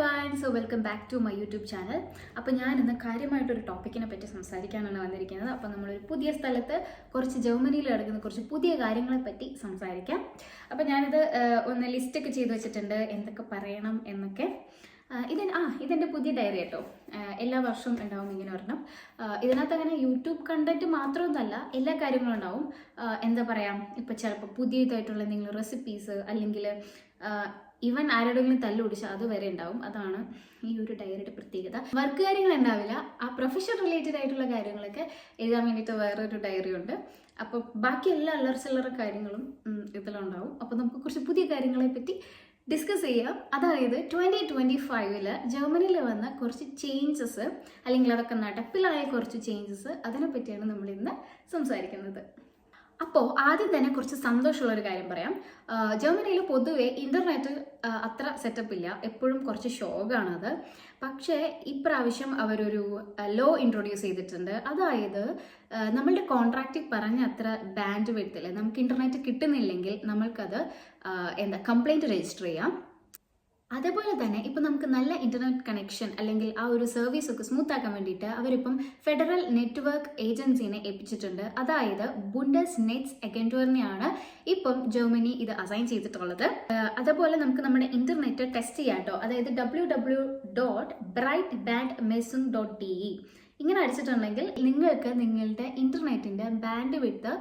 One so welcome back to my YouTube channel അപ്പോൾ ഞാൻ ഇന്ന് കാര്യമായിട്ടൊരു ടോപ്പിക്കിനെ പറ്റി സംസാരിക്കാനാണ് വന്നിരിക്കുന്നത്. അപ്പോൾ നമ്മളൊരു പുതിയ സ്ഥലത്ത് കുറച്ച് ജർമ്മനിയിൽ നടക്കുന്ന കുറച്ച് പുതിയ കാര്യങ്ങളെ പറ്റി സംസാരിക്കാം. അപ്പോൾ ഞാനിത് ഒന്ന് ലിസ്റ്റൊക്കെ ചെയ്ത് വെച്ചിട്ടുണ്ട്. എന്തൊക്കെ പറയണം എന്നൊക്കെ. ഇത് ആ ഇതെന്റെ പുതിയ ഡയറി കേട്ടോ എല്ലാ വർഷവും ഉണ്ടാവും ഇങ്ങനെ ഒരെണ്ണം. ഇതിനകത്ത് അങ്ങനെ യൂട്യൂബ് കണ്ടന്റ് മാത്രമൊന്നുമല്ല എല്ലാ കാര്യങ്ങളും ഉണ്ടാവും. എന്താ പറയുക ഇപ്പോൾ ചിലപ്പോൾ പുതിയതായിട്ടുള്ള എന്തെങ്കിലും റെസിപ്പീസ് അല്ലെങ്കിൽ ഈവൻ ആരോടെങ്കിലും തല്ലുപിടിച്ചാൽ അതുവരെ ഉണ്ടാവും. അതാണ് ഈ ഒരു ഡയറിയുടെ പ്രത്യേകത. വർക്ക് കാര്യങ്ങൾ ഉണ്ടാവില്ല. ആ പ്രൊഫഷൻ റിലേറ്റഡ് ആയിട്ടുള്ള കാര്യങ്ങളൊക്കെ എഴുതാൻ വേണ്ടിയിട്ട് വേറൊരു ഡയറി ഉണ്ട്. അപ്പോൾ ബാക്കി എല്ലാ അല്ലറ ചില്ലറ കാര്യങ്ങളും ഇതിലുണ്ടാവും. അപ്പോൾ നമുക്ക് കുറച്ച് പുതിയ കാര്യങ്ങളെ പറ്റി ഡിസ്കസ് ചെയ്യാം. അതായത് ട്വന്റി ട്വന്റി ഫൈവിൽ ജർമ്മനിയിൽ വന്ന കുറച്ച് ചേഞ്ചസ് അല്ലെങ്കിൽ അതൊക്കെ നടപ്പിലായ കുറച്ച് ചേഞ്ചസ് അതിനെപ്പറ്റിയാണ് നമ്മൾ ഇന്ന് സംസാരിക്കുന്നത്. അപ്പോൾ ആദ്യം തന്നെ കുറച്ച് സന്തോഷമുള്ള ഒരു കാര്യം പറയാം. ജർമ്മനിയിൽ പൊതുവെ ഇന്റർനെറ്റ് അത്ര സെറ്റപ്പ് ഇല്ല. എപ്പോഴും കുറച്ച് ഷോക്കാണത് പക്ഷേ ഇപ്രാവശ്യം അവരൊരു ലോ ഇൻട്രൊഡ്യൂസ് ചെയ്തിട്ടുണ്ട്. അതായത് നമ്മളുടെ കോൺട്രാക്റ്റിൽ പറഞ്ഞ അത്ര ബാൻഡ് വിഡ്ത്തിൽ നമുക്ക് ഇന്റർനെറ്റ് കിട്ടുന്നില്ലെങ്കിൽ നമ്മൾക്കത് എന്താ കംപ്ലൈന്റ് രജിസ്റ്റർ ചെയ്യാം. അതേപോലെ തന്നെ ഇപ്പം നമുക്ക് നല്ല ഇന്റർനെറ്റ് കണക്ഷൻ അല്ലെങ്കിൽ ആ ഒരു സർവീസ് ഒക്കെ സ്മൂത്ത് ആക്കാൻ വേണ്ടിയിട്ട് അവരിപ്പം ഫെഡറൽ നെറ്റ്വർക്ക് ഏജൻസിനെ ഏൽപ്പിച്ചിട്ടുണ്ട്. അതായത് ബുണ്ടസ് നെറ്റ്സ് അഗന്റുവറിനെയാണ് ഇപ്പം ജർമ്മനി ഇത് അസൈൻ ചെയ്തിട്ടുള്ളത്. അതേപോലെ നമുക്ക് നമ്മുടെ ഇന്റർനെറ്റ് ടെസ്റ്റ് ചെയ്യാം കേട്ടോ. അതായത് W W dot bright band മെസ്സും dot D E ഇങ്ങനെ അടിച്ചിട്ടുണ്ടെങ്കിൽ നിങ്ങൾക്ക് നിങ്ങളുടെ ഇന്റർനെറ്റിന്റെ ബാൻഡ് വിട്ട്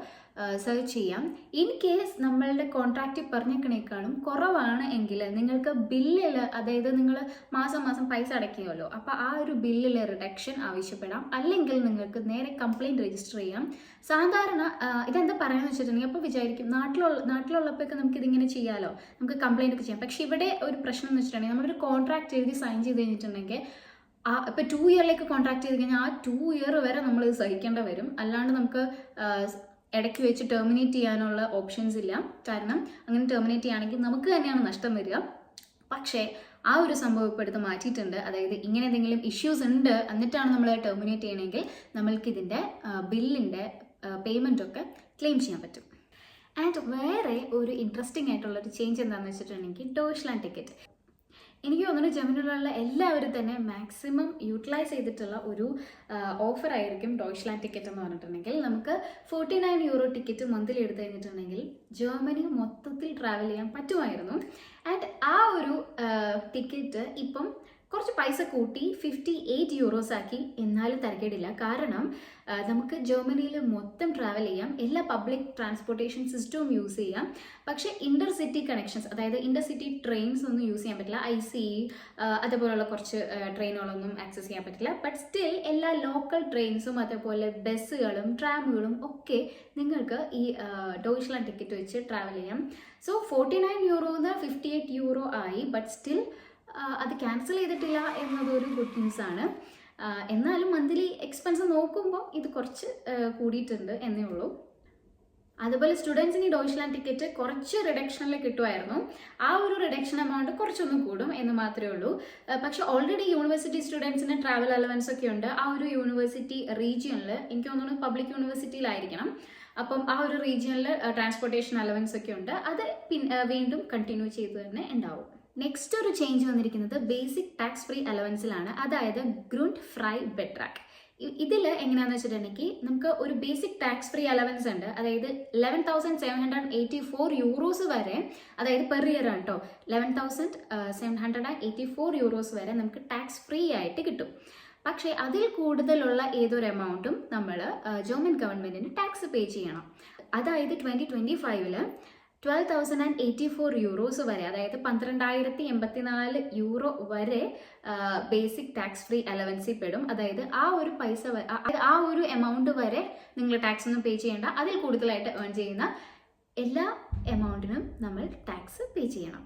സെർച്ച് ചെയ്യാം. ഇൻ കേസ് നമ്മളുടെ കോൺട്രാക്റ്റിൽ പറഞ്ഞേക്കണേക്കാളും കുറവാണ് എങ്കിൽ നിങ്ങൾക്ക് ബില്ലിൽ അതായത് നിങ്ങൾ മാസം മാസം പൈസ അടയ്ക്കുമല്ലോ അപ്പോൾ ആ ഒരു ബില്ലിൽ റിഡക്ഷൻ ആവശ്യപ്പെടാം. അല്ലെങ്കിൽ നിങ്ങൾക്ക് നേരെ കംപ്ലയിന്റ് രജിസ്റ്റർ ചെയ്യാം. സാധാരണ ഇതെന്താ എന്ന് വെച്ചിട്ടുണ്ടെങ്കിൽ അപ്പോൾ വിചാരിക്കും നാട്ടിലുള്ള നാട്ടിലുള്ളപ്പോഴൊക്കെ നമുക്ക് ഇതിങ്ങനെ ചെയ്യാമല്ലോ നമുക്ക് കംപ്ലയിന്റ് ഒക്കെ ചെയ്യാം. പക്ഷേ ഇവിടെ ഒരു പ്രശ്നം എന്ന് വെച്ചിട്ടുണ്ടെങ്കിൽ നമ്മളൊരു കോൺട്രാക്ട് എഴുതി സൈൻ ചെയ്ത് കഴിഞ്ഞിട്ടുണ്ടെങ്കിൽ ആ ഇപ്പൊ ടു ഇയറിലേക്ക് കോൺട്രാക്ട് ചെയ്ത് കഴിഞ്ഞാൽ ആ ടു ഇയർ വരെ നമ്മൾ ഇത് സഹിക്കേണ്ട വരും. അല്ലാണ്ട് നമുക്ക് ഇടയ്ക്ക് വെച്ച് ടെർമിനേറ്റ് ചെയ്യാനുള്ള ഓപ്ഷൻസ് ഇല്ല. കാരണം അങ്ങനെ ടെർമിനേറ്റ് ചെയ്യുകയാണെങ്കിൽ നമുക്ക് തന്നെയാണ് നഷ്ടം വരിക. പക്ഷേ ആ ഒരു സംഭവം ഇപ്പോൾ എടുത്ത് മാറ്റിയിട്ടുണ്ട്. അതായത് ഇങ്ങനെ എന്തെങ്കിലും ഇഷ്യൂസ് ഉണ്ട് എന്നിട്ടാണ് നമ്മൾ ടെർമിനേറ്റ് ചെയ്യണമെങ്കിൽ നമ്മൾക്ക് ഇതിന്റെ ബില്ലിന്റെ പേയ്മെന്റ് ഒക്കെ ക്ലെയിം ചെയ്യാൻ പറ്റും. ആൻഡ് വേറെ ഒരു ഇൻട്രസ്റ്റിംഗ് ആയിട്ടുള്ള ഒരു ചേഞ്ച് എന്താണെന്ന് വെച്ചിട്ടുണ്ടെങ്കിൽ ഡോഷ്ലാൻഡ് ടിക്കറ്റ് എനിക്ക് തോന്നുന്നു ജമിനിലുള്ള എല്ലാവരും തന്നെ മാക്സിമം യൂട്ടിലൈസ് ചെയ്തിട്ടുള്ള ഒരു ഓഫർ ആയിരിക്കും ഡോയ്ച്ച്ലാൻഡ് ടിക്കറ്റ് എന്ന് പറഞ്ഞിട്ടുണ്ടെങ്കിൽ. നമുക്ക് forty nine euro ticket monthly എടുത്തു കഴിഞ്ഞിട്ടുണ്ടെങ്കിൽ ജർമ്മനി മൊത്തത്തിൽ ട്രാവൽ ചെയ്യാൻ പറ്റുമായിരുന്നു. ആൻഡ് ആ ഒരു ടിക്കറ്റ് ഇപ്പം കുറച്ച് പൈസ കൂട്ടി ഫിഫ്റ്റി എയ്റ്റ് യൂറോസ് ആക്കി എന്നാലും തരക്കേടില്ല. കാരണം നമുക്ക് ജർമ്മനിയിൽ മൊത്തം ട്രാവൽ ചെയ്യാം. എല്ലാ പബ്ലിക് ട്രാൻസ്പോർട്ടേഷൻ സിസ്റ്റവും യൂസ് ചെയ്യാം. പക്ഷേ ഇന്റർ സിറ്റി കണക്ഷൻസ് അതായത് ഇന്റർ സിറ്റി ട്രെയിൻസ് ഒന്നും യൂസ് ചെയ്യാൻ പറ്റില്ല. ഐ സി അതുപോലുള്ള കുറച്ച് ട്രെയിനുകളൊന്നും ആക്സസ് ചെയ്യാൻ പറ്റില്ല. ബട്ട് സ്റ്റിൽ എല്ലാ ലോക്കൽ ട്രെയിൻസും അതേപോലെ ബസ്സുകളും ട്രാമുകളും ഒക്കെ നിങ്ങൾക്ക് ഈ ഡോയിഷ്ലാൻഡ് ടിക്കറ്റ് വെച്ച് ട്രാവൽ ചെയ്യാം. സോ ഫോർട്ടി നയൻ യൂറോന്ന് ഫിഫ്റ്റി എയ്റ്റ് യൂറോ ആയി. ബട്ട് സ്റ്റിൽ അത് ക്യാൻസൽ ചെയ്തിട്ടില്ല എന്നതൊരു ഗുഡ് ആണ്. എന്നാലും മന്ത്ലി എക്സ്പെൻസ് നോക്കുമ്പോൾ ഇത് കുറച്ച് കൂടിയിട്ടുണ്ട് എന്നേ ഉള്ളൂ. അതുപോലെ സ്റ്റുഡൻസിന് ഈ ഡോയ്ച്ച്ലാൻഡ് ടിക്കറ്റ് കുറച്ച് റിഡക്ഷനിൽ കിട്ടുമായിരുന്നു. ആ ഒരു റിഡക്ഷൻ എമൗണ്ട് കുറച്ചൊന്നും കൂടും എന്ന് മാത്രമേ ഉള്ളൂ. പക്ഷെ ഓൾറെഡി യൂണിവേഴ്സിറ്റി സ്റ്റുഡൻസിന് ട്രാവൽ അലവൻസ് ഒക്കെ ഉണ്ട്. ആ ഒരു യൂണിവേഴ്സിറ്റി റീജിയനിൽ എനിക്ക് തോന്നുന്നു പബ്ലിക് യൂണിവേഴ്സിറ്റിയിലായിരിക്കണം അപ്പം ആ ഒരു റീജിയനിൽ ട്രാൻസ്പോർട്ടേഷൻ അലവൻസ് ഒക്കെ ഉണ്ട്. അത് പിന്നെ വീണ്ടും കണ്ടിന്യൂ ചെയ്തു തന്നെ ഉണ്ടാവും. നെക്സ്റ്റ് ഒരു ചേഞ്ച് വന്നിരിക്കുന്നത് ബേസിക് ടാക്സ് ഫ്രീ അലവൻസിലാണ് അതായത് ഗ്രൂണ്ട് ഫ്രൈ ബെട്രാക്ക് ഇതിൽ എങ്ങനെയാണെന്ന് വെച്ചിട്ടുണ്ടെങ്കിൽ നമുക്ക് ഒരു ബേസിക് ടാക്സ് ഫ്രീ അലവൻസ് ഉണ്ട്. അതായത് eleven thousand seven hundred eighty four euros വരെ അതായത് പെർ ഇയർ ആണ് കേട്ടോ eleven thousand seven hundred and eighty four euros വരെ നമുക്ക് ടാക്സ് ഫ്രീ ആയിട്ട് കിട്ടും. പക്ഷേ അതിൽ കൂടുതലുള്ള ഏതൊരു എമൗണ്ടും നമ്മൾ ജർമ്മൻ ഗവൺമെന്റിന് ടാക്സ് പേ ചെയ്യണം. അതായത് ട്വന്റി ട്വന്റി ഫൈവിൽ twelve thousand and eighty four euros വരെ അതായത് പന്ത്രണ്ടായിരത്തി എൺപത്തിനാല് യൂറോ വരെ ബേസിക് ടാക്സ് ഫ്രീ അലവൻസി പെടും. അതായത് ആ ഒരു പൈസ ആ ഒരു എമൗണ്ട് വരെ നിങ്ങൾ ടാക്സ് ഒന്നും പേ ചെയ്യേണ്ട അതിൽ കൂടുതലായിട്ട് ഏൺ ചെയ്യുന്ന എല്ലാ എമൗണ്ടിനും നമ്മൾ ടാക്സ് പേ ചെയ്യണം.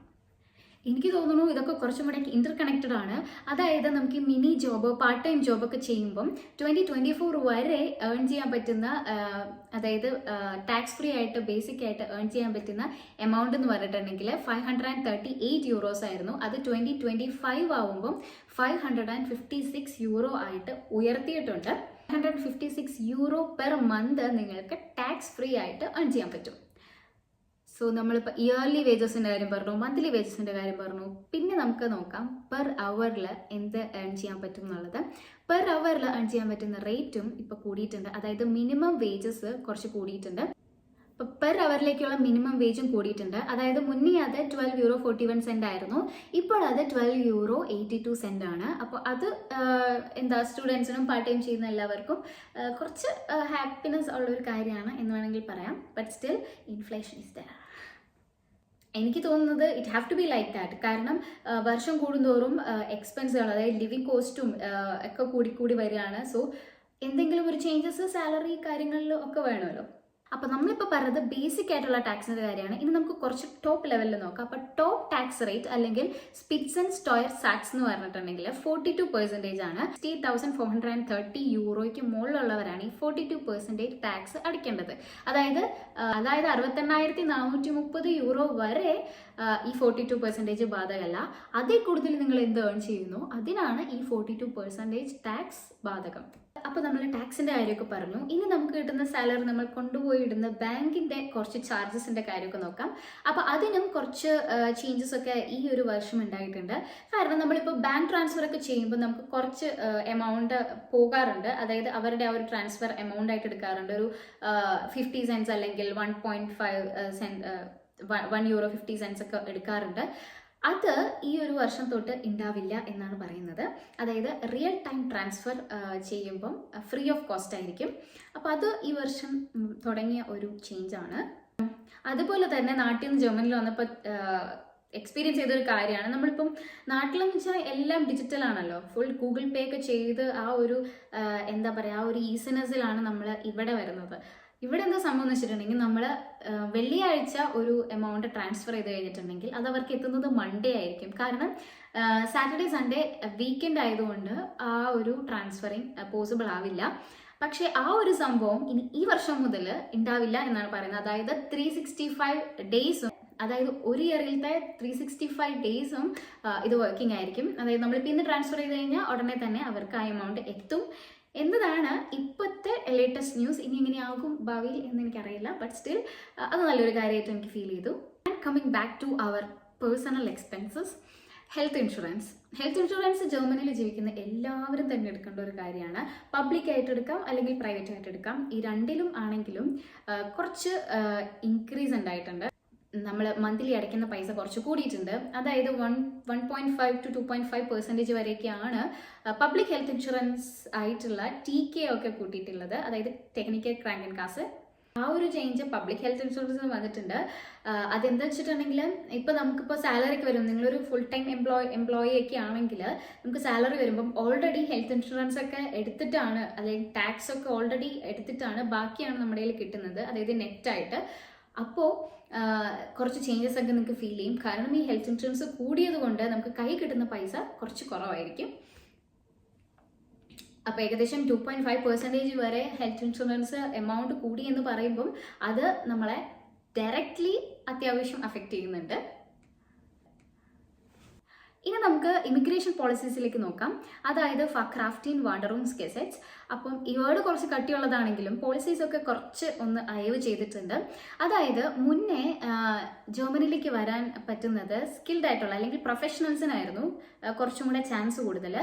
എനിക്ക് തോന്നുന്നു ഇതൊക്കെ കുറച്ചും കൂടെ ഇന്റർ കണക്റ്റഡ് ആണ്. അതായത് നമുക്ക് മിനി ജോബ് പാർട്ട് ടൈം ജോബൊക്കെ ചെയ്യുമ്പം ട്വന്റി ട്വന്റി ഫോർ വരെ ഏൺ ചെയ്യാൻ പറ്റുന്ന അതായത് ടാക്സ് ഫ്രീ ആയിട്ട് ബേസിക് ആയിട്ട് ഏൺ ചെയ്യാൻ പറ്റുന്ന എമൗണ്ട് എന്ന് പറഞ്ഞിട്ടുണ്ടെങ്കിൽ five hundred and thirty eight euros ആയിരുന്നു. അത് ട്വന്റി ട്വന്റി ഫൈവ് ആവുമ്പം five hundred and fifty six euro ആയിട്ട് ഉയർത്തിയിട്ടുണ്ട്. Hundred fifty six euro per month നിങ്ങൾക്ക് ടാക്സ് ഫ്രീ ആയിട്ട് ഏൺ ചെയ്യാൻ പറ്റും. സോ നമ്മളിപ്പോൾ ഇയർലി വേജസിന്റെ കാര്യം പറഞ്ഞു മന്ത്ലി വേജസിന്റെ കാര്യം പറഞ്ഞു. പിന്നെ നമുക്ക് നോക്കാം പെർ അവറിൽ എന്ത് ഏൺ ചെയ്യാൻ പറ്റും എന്നുള്ളത്. പെർ അവറിൽ ഏൺ ചെയ്യാൻ പറ്റുന്ന റേറ്റും ഇപ്പോൾ കൂടിയിട്ടുണ്ട്. അതായത് മിനിമം വേജസ് കുറച്ച് കൂടിയിട്ടുണ്ട്. പെർ അവറിലേക്കുള്ള മിനിമം വേജും കൂടിയിട്ടുണ്ട്. അതായത് മുന്നേ അത് twelve euro forty one cent ആയിരുന്നു. ഇപ്പോൾ അത് twelve euro eighty two cent ആണ്. അപ്പോൾ അത് എന്താ സ്റ്റുഡൻസിനും പാർട്ട് ടൈം ചെയ്യുന്ന എല്ലാവർക്കും കുറച്ച് ഹാപ്പിനെസ് ഉള്ള ഒരു കാര്യമാണ് എന്ന് വേണമെങ്കിൽ പറയാം. But still inflation is there എനിക്ക് തോന്നുന്നത് it have to be like that കാരണം വർഷം കൂടുന്തോറും എക്സ്പെൻസുകൾ അതായത് ലിവിങ് കോസ്റ്റും ഒക്കെ കൂടി കൂടി വരികയാണ്. സോ എന്തെങ്കിലും ഒരു ചേഞ്ചസ് സാലറി കാര്യങ്ങളിലും ഒക്കെ വേണമല്ലോ. അപ്പോൾ നമ്മളിപ്പോൾ പറഞ്ഞത് ബേസിക് ആയിട്ടുള്ള ടാക്സിന്റെ കാര്യമാണ്. ഇനി നമുക്ക് കുറച്ച് ടോപ്പ് ലെവലിൽ നോക്കാം. അപ്പോൾ ടോപ്പ് ടാക്സ് റേറ്റ് അല്ലെങ്കിൽ സ്പിറ്റ്സ് ആൻഡ് സ്റ്റോയർ സാക്സ് എന്ന് പറഞ്ഞിട്ടുണ്ടെങ്കിൽ ഫോർട്ടി ടു പെർസെന്റേജ് ആണ്. Sixty thousand four hundred and thirty യൂറോയ്ക്ക് മുകളിലുള്ളവരാണ് ഈ ഫോർട്ടി ടു പെർസെന്റേജ് ടാക്സ് അടിക്കേണ്ടത്. അതായത് അതായത് അറുപത്തെണ്ണായിരത്തി നാനൂറ്റി മുപ്പത് യൂറോ വരെ ഈ ഫോർട്ടി ടു പെർസെന്റേജ് ബാധകമല്ല അതിൽ കൂടുതൽ നിങ്ങൾ എന്ത് ഏൺ ചെയ്യുന്നു? അതിനാണ് ഈ ഫോർട്ടി ടു പെർസെന്റേജ് ടാക്സ് ബാധകം. അപ്പോൾ നമ്മൾ ടാക്സിന്റെ കാര്യമൊക്കെ പറഞ്ഞു. ഇനി നമുക്ക് കിട്ടുന്ന സാലറി നമ്മൾ കൊണ്ടുപോയി ഇടുന്ന ബാങ്കിന്റെ കുറച്ച് ചാർജസിന്റെ കാര്യമൊക്കെ നോക്കാം. അപ്പോൾ അതിനും കുറച്ച് ചേഞ്ചസ് ഒക്കെ ഈ ഒരു വർഷം ഉണ്ടായിട്ടുണ്ട്. കാരണം നമ്മളിപ്പോൾ ബാങ്ക് ട്രാൻസ്ഫർ ഒക്കെ ചെയ്യുമ്പോൾ നമുക്ക് കുറച്ച് എമൗണ്ട് പോകാറുണ്ട്. അതായത് അവരുടെ ആ ഒരു ട്രാൻസ്ഫർ എമൗണ്ട് ആയിട്ട് എടുക്കാറുണ്ട്. ഒരു ഫിഫ്റ്റി സെൻസ് അല്ലെങ്കിൽ one point five cent one euro fifty cents ഒക്കെ എടുക്കാറുണ്ട്. അത് ഈ ഒരു വർഷം തൊട്ട് ഉണ്ടാവില്ല എന്നാണ് പറയുന്നത്. അതായത് റിയൽ ടൈം ട്രാൻസ്ഫർ ചെയ്യുമ്പം ഫ്രീ ഓഫ് കോസ്റ്റ് ആയിരിക്കും. അപ്പോൾ അത് ഈ വർഷം തുടങ്ങിയ ഒരു ചേഞ്ചാണ് അതുപോലെ തന്നെ നാട്ടിൽ നിന്ന് ജർമ്മനിൽ വന്നപ്പോൾ എക്സ്പീരിയൻസ് ചെയ്തൊരു കാര്യമാണ്. നമ്മളിപ്പം നാട്ടിലെന്ന് വെച്ചാൽ എല്ലാം ഡിജിറ്റൽ ആണല്ലോ. ഫുൾ ഗൂഗിൾ പേ ഒക്കെ ചെയ്ത് ആ ഒരു എന്താ പറയുക ആ ഒരു ഈസിനെസ്സിലാണ് നമ്മൾ ഇവിടെ വരുന്നത്. ഇവിടെ എന്താ സംഭവം എന്ന് വെച്ചിട്ടുണ്ടെങ്കിൽ നമ്മൾ വെള്ളിയാഴ്ച ഒരു എമൗണ്ട് ട്രാൻസ്ഫർ ചെയ്ത് കഴിഞ്ഞിട്ടുണ്ടെങ്കിൽ അത് അവർക്ക് എത്തുന്നത് മൺഡേ ആയിരിക്കും. കാരണം സാറ്റർഡേ സൺഡേ വീക്കെൻഡ് ആയതുകൊണ്ട് ആ ഒരു ട്രാൻസ്ഫറിങ് പോസിബിൾ ആവില്ല. പക്ഷേ ആ ഒരു സംഭവം ഇനി ഈ വർഷം മുതൽ ഉണ്ടാവില്ല എന്നാണ് പറയുന്നത്. അതായത് ത്രീ സിക്സ്റ്റി ഫൈവ് ഡേയ്സും അതായത് ഒരു ഇയറിലത്തെ ത്രീ സിക്സ്റ്റി ഫൈവ് ഡേയ്സും ഇത് വർക്കിംഗ് ആയിരിക്കും. അതായത് നമ്മളിപ്പോൾ ഇന്ന് ട്രാൻസ്ഫർ ചെയ്ത് കഴിഞ്ഞാൽ ഉടനെ തന്നെ അവർക്ക് ആ എമൗണ്ട് എത്തും. എന്നതാണ് ഇപ്പോഴത്തെ ലേറ്റസ്റ്റ് ന്യൂസ് ഇനി എങ്ങനെയാകും ഭാവിയിൽ എന്ന് എനിക്കറിയില്ല. ബട്ട് സ്റ്റിൽ അത് നല്ലൊരു കാര്യമായിട്ട് എനിക്ക് ഫീൽ ചെയ്തു. And coming back to our personal expenses health insurance health insurance ജർമ്മനിയിൽ ജീവിക്കുന്ന എല്ലാവരും തന്നെ എടുക്കേണ്ട ഒരു കാര്യമാണ്. പബ്ലിക് ആയിട്ട് എടുക്കാം അല്ലെങ്കിൽ പ്രൈവറ്റ് ആയിട്ട് എടുക്കാം. ഈ രണ്ടിലും ആണെങ്കിലും കുറച്ച് ഇൻക്രീസ് ഉണ്ടായിട്ടുണ്ട്. നമ്മൾ മന്ത്ലി അടയ്ക്കുന്ന പൈസ കുറച്ച് കൂടിയിട്ടുണ്ട്. അതായത് one one point five two two point five percentage വരെയൊക്കെയാണ് public health insurance ആയിട്ടുള്ള ടി കെ ഒക്കെ കൂട്ടിയിട്ടുള്ളത്. അതായത് ടെക്നിക്കൽ ക്രാങ്ക് ആൻഡ് കാസ് ആ ഒരു ചേഞ്ച് പബ്ലിക് ഹെൽത്ത് ഇൻഷുറൻസിന് വന്നിട്ടുണ്ട്. അതെന്താ വെച്ചിട്ടുണ്ടെങ്കിൽ ഇപ്പോൾ നമുക്കിപ്പോൾ സാലറിക്ക് വരും. നിങ്ങളൊരു ഫുൾ ടൈം എംപ്ലോയ് എംപ്ലോയി ഒക്കെ ആണെങ്കിൽ നമുക്ക് സാലറി വരുമ്പം ഓൾറെഡി ഹെൽത്ത് ഇൻഷുറൻസ് ഒക്കെ എടുത്തിട്ടാണ് അല്ലെങ്കിൽ ടാക്സ് ഒക്കെ ഓൾറെഡി എടുത്തിട്ടാണ് ബാക്കിയാണ് നമ്മുടെ കയ്യിൽ കിട്ടുന്നത്. അതായത് നെറ്റായിട്ട് അപ്പോൾ കുറച്ച് ചേഞ്ചസ് ഒക്കെ നിങ്ങൾക്ക് ഫീൽ ചെയ്യും. കാരണം ഈ ഹെൽത്ത് ഇൻഷുറൻസ് കൂടിയത് കൊണ്ട് നമുക്ക് കൈ കിട്ടുന്ന പൈസ കുറച്ച് കുറവായിരിക്കും. അപ്പോൾ ഏകദേശം ടു പോയിന്റ് ഫൈവ് പെർസെന്റേജ് വരെ ഹെൽത്ത് ഇൻഷുറൻസ് എമൗണ്ട് കൂടി എന്ന് പറയുമ്പം അത് നമ്മളെ ഡയറക്റ്റ്ലി അത്യാവശ്യം അഫക്റ്റ് ചെയ്യുന്നുണ്ട്. ഇനി നമുക്ക് ഇമിഗ്രേഷൻ പോളിസീസിലേക്ക് നോക്കാം. അതായത് ഫക്രാഫ്റ്റീൻ വാണ്ടറൂം സ്കെസെറ്റ്സ് അപ്പം ഈ വേർഡ് കുറച്ച് കട്ടിയുള്ളതാണെങ്കിലും പോളിസീസ് ഒക്കെ കുറച്ച് ഒന്ന് അയവ് ചെയ്തിട്ടുണ്ട്. അതായത് മുന്നേ ജർമ്മനിയിലേക്ക് വരാൻ പറ്റുന്നത് സ്കിൽഡ് ആയിട്ടുള്ള അല്ലെങ്കിൽ പ്രൊഫഷണൽസിനായിരുന്നു കുറച്ചും കൂടെ ചാൻസ് കൂടുതൽ.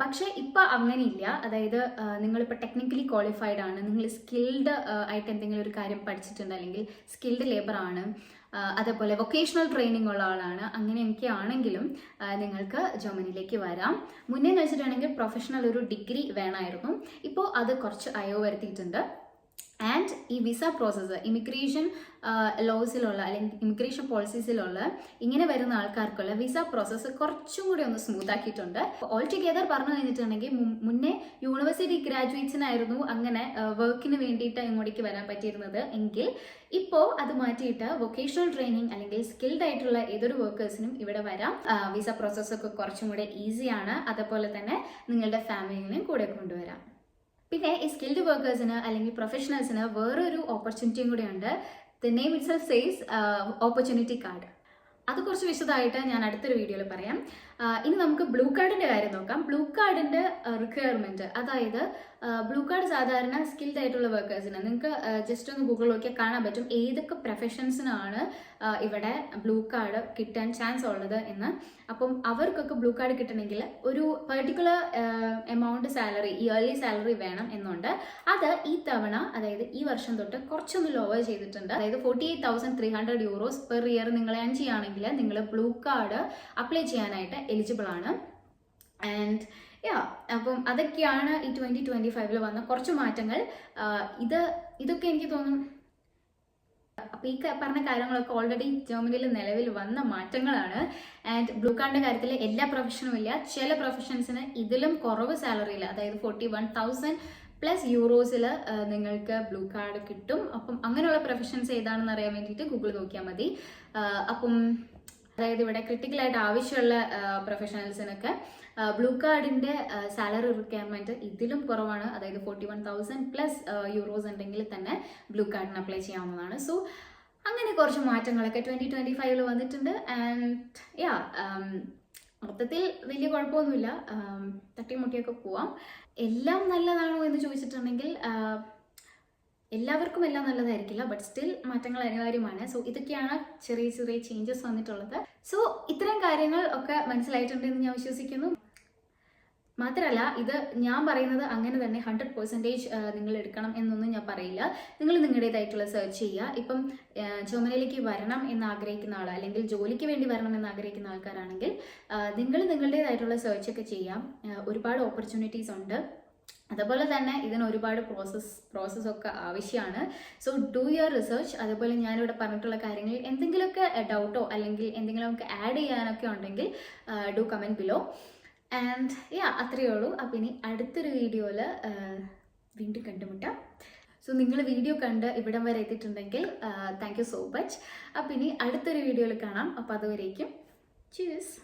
പക്ഷേ ഇപ്പം അങ്ങനെയില്ല. അതായത് നിങ്ങളിപ്പോൾ ടെക്നിക്കലി ക്വാളിഫൈഡ് ആണ്. നിങ്ങൾ സ്കിൽഡ് ആയിട്ട് എന്തെങ്കിലും ഒരു കാര്യം പഠിച്ചിട്ടുണ്ട് അല്ലെങ്കിൽ സ്കിൽഡ് ലേബർ ആണ്. അതേപോലെ വൊക്കേഷണൽ ട്രെയിനിങ് ഉള്ള ആളാണ്. അങ്ങനെയൊക്കെ ആണെങ്കിലും നിങ്ങൾക്ക് ജർമ്മനിയിലേക്ക് വരാം. മുന്നേ എന്ന് വെച്ചിട്ടുണ്ടെങ്കിൽ പ്രൊഫഷണൽ ഒരു ഡിഗ്രി വേണമായിരുന്നു. ഇപ്പോൾ അത് കുറച്ച് അയവ് വരുത്തിയിട്ടുണ്ട്. ആൻഡ് ഈ വിസ പ്രോസസ്സ് ഇമിഗ്രേഷൻ ലോസിലുള്ള അല്ലെങ്കിൽ ഇമിഗ്രേഷൻ പോളിസീസിലുള്ള ഇങ്ങനെ വരുന്ന ആൾക്കാർക്കുള്ള വിസ പ്രോസസ്സ് കുറച്ചും കൂടി ഒന്ന് സ്മൂത്ത് ആക്കിയിട്ടുണ്ട്. ഓൾ ടുഗെദർ പറഞ്ഞു കഴിഞ്ഞിട്ടുണ്ടെങ്കിൽ മുന്നേ യൂണിവേഴ്സിറ്റി ഗ്രാജുവേറ്റ്സിനായിരുന്നു അങ്ങനെ വർക്കിന് വേണ്ടിയിട്ട് ഇങ്ങോട്ടേക്ക് വരാൻ പറ്റിയിരുന്നത്. എങ്കിൽ ഇപ്പോൾ അത് മാറ്റിയിട്ട് വൊക്കേഷണൽ ട്രെയിനിങ് അല്ലെങ്കിൽ സ്കിൽഡ് ആയിട്ടുള്ള ഏതൊരു വർക്കേഴ്സിനും ഇവിടെ വരാം. വിസ പ്രോസസ്സൊക്കെ കുറച്ചും കൂടെ ഈസിയാണ് അതേപോലെ തന്നെ നിങ്ങളുടെ ഫാമിലിനെയും കൂടെ കൊണ്ടുവരാം. പിന്നെ ഈ സ്കിൽഡ് വർക്കേഴ്സിന് അല്ലെങ്കിൽ പ്രൊഫഷണൽസിന് വേറൊരു ഓപ്പർച്യൂണിറ്റിയും കൂടെ ഉണ്ട് the name itself says opportunity card അത് കുറച്ച് വിശദമായിട്ട് ഞാൻ അടുത്തൊരു വീഡിയോയിൽ പറയാം. ഇനി നമുക്ക് ബ്ലൂ കാർഡിന്റെ കാര്യം നോക്കാം. ബ്ലൂ കാർഡിന്റെ റിക്വയർമെന്റ് അതായത് ബ്ലൂ കാർഡ് സാധാരണ സ്കിൽഡ് ആയിട്ടുള്ള വർക്കേഴ്സിന് നിങ്ങൾക്ക് ജസ്റ്റ് ഒന്ന് ഗൂഗിൾ നോക്കിയാൽ കാണാൻ പറ്റും ഏതൊക്കെ പ്രൊഫഷൻസിനാണ് ഇവിടെ ബ്ലൂ കാർഡ് കിട്ടാൻ ചാൻസ് ഉള്ളത് എന്ന്. അപ്പം അവർക്കൊക്കെ ബ്ലൂ കാർഡ് കിട്ടണമെങ്കിൽ ഒരു particular amount salary yearly salary വേണം എന്നുണ്ട്. അത് ഈ തവണ അതായത് ഈ വർഷം തൊട്ട് കുറച്ചൊന്ന് ലോവർ ചെയ്തിട്ടുണ്ട്. അതായത് forty eight thousand three hundred euros per year നിങ്ങൾ ഏൺ ചെയ്യുകയാണെങ്കിൽ നിങ്ങൾ ബ്ലൂ കാർഡ് അപ്ലൈ ചെയ്യാനായിട്ട് എലിജിബിൾ ആണ്. ആൻഡ് യാ അപ്പം അതൊക്കെയാണ് ഈ ട്വന്റി ട്വന്റി ഫൈവിൽ വന്ന കുറച്ച് മാറ്റങ്ങൾ. ഇത് ഇതൊക്കെ എനിക്ക് തോന്നുന്നു അപ്പോൾ ഈ പറഞ്ഞ കാര്യങ്ങളൊക്കെ ഓൾറെഡി ജർമ്മനിയിൽ നിലവിൽ വന്ന മാറ്റങ്ങളാണ്. ആൻഡ് ബ്ലൂ കാർഡിന്റെ കാര്യത്തിൽ എല്ലാ പ്രൊഫഷനും ഇല്ല. ചില പ്രൊഫഷൻസിന് ഇതിലും കുറവ് സാലറിയിൽ അതായത് ഫോർട്ടി വൺ തൗസൻഡ് പ്ലസ് യൂറോസിൽ നിങ്ങൾക്ക് ബ്ലൂ കാർഡ് കിട്ടും. അപ്പം അങ്ങനെയുള്ള പ്രൊഫഷൻസ് ഏതാണെന്ന് അറിയാൻ വേണ്ടിയിട്ട് ഗൂഗിൾ നോക്കിയാൽ മതി. അപ്പം അതായത് ഇവിടെ ക്രിട്ടിക്കലായിട്ട് ആവശ്യമുള്ള പ്രൊഫഷണൽസിനൊക്കെ ബ്ലൂ കാർഡിന്റെ സാലറി റിക്വയർമെന്റ് ഇതിലും കുറവാണ്. അതായത് forty one thousand plus euros ഉണ്ടെങ്കിൽ തന്നെ ബ്ലൂ കാർഡിന് അപ്ലൈ ചെയ്യാവുന്നതാണ്. സോ അങ്ങനെ കുറച്ച് മാറ്റങ്ങളൊക്കെ ട്വന്റി ട്വന്റി ഫൈവിൽ വന്നിട്ടുണ്ട് ആൻഡ് യാ മൊത്തത്തിൽ വലിയ കുഴപ്പമൊന്നുമില്ല. തട്ടിമുട്ടിയൊക്കെ പോവാം. എല്ലാം നല്ലതാണോ എന്ന് ചോദിച്ചിട്ടുണ്ടെങ്കിൽ എല്ലാവർക്കും എല്ലാം നല്ലതായിരിക്കില്ല ബട്ട് സ്റ്റിൽ മാറ്റങ്ങൾ അനിവാര്യമാണ്. സോ ഇതൊക്കെയാണ് ചെറിയ ചെറിയ ചേഞ്ചസ് വന്നിട്ടുള്ളത്. സോ ഇത്തരം കാര്യങ്ങൾ ഒക്കെ മനസ്സിലായിട്ടുണ്ടെന്ന് ഞാൻ വിശ്വസിക്കുന്നു. മാത്രമല്ല ഇത് ഞാൻ പറയുന്നത് അങ്ങനെ തന്നെ ഹൺഡ്രഡ് പെർസെന്റേജ് നിങ്ങൾ എടുക്കണം എന്നൊന്നും ഞാൻ പറയില്ല. നിങ്ങൾ നിങ്ങളുടേതായിട്ടുള്ള സെർച്ച് ചെയ്യുക. ഇപ്പം ആ, ജർമ്മനിയിലേക്ക് വരണം എന്ന് ആഗ്രഹിക്കുന്ന ആൾ അല്ലെങ്കിൽ ജോലിക്ക് വേണ്ടി വരണം എന്ന് ആഗ്രഹിക്കുന്ന ആൾക്കാരാണെങ്കിൽ നിങ്ങൾ നിങ്ങളുടേതായിട്ടുള്ള സെർച്ച് ഒക്കെ ചെയ്യാം. ഒരുപാട് ഓപ്പർച്യൂണിറ്റീസ് ഉണ്ട്. അതുപോലെ തന്നെ ഇതിന് ഒരുപാട് പ്രോസസ് പ്രോസസ്സ് ഒക്കെ ആവശ്യമാണ് സോ ഡു യുവർ റിസർച്ച് അതുപോലെ ഞാനിവിടെ പറഞ്ഞിട്ടുള്ള കാര്യങ്ങളിൽ എന്തെങ്കിലുമൊക്കെ ഡൗട്ടോ അല്ലെങ്കിൽ എന്തെങ്കിലും ഒക്കെ ആഡ് ചെയ്യാനൊക്കെ ഉണ്ടെങ്കിൽ do comment below and yeah അത്രയേ ഉള്ളൂ. അപ്പം ഇനി അടുത്തൊരു വീഡിയോയിൽ വീണ്ടും കണ്ടുമുട്ടാം. സോ നിങ്ങൾ വീഡിയോ കണ്ട് ഇവിടം വരെ എത്തിയിട്ടുണ്ടെങ്കിൽ താങ്ക് യു സോ മച്ച് അപ്പം ഇനി അടുത്തൊരു വീഡിയോയിൽ കാണാം. അപ്പോൾ അതുവരേക്കും. ചീസ്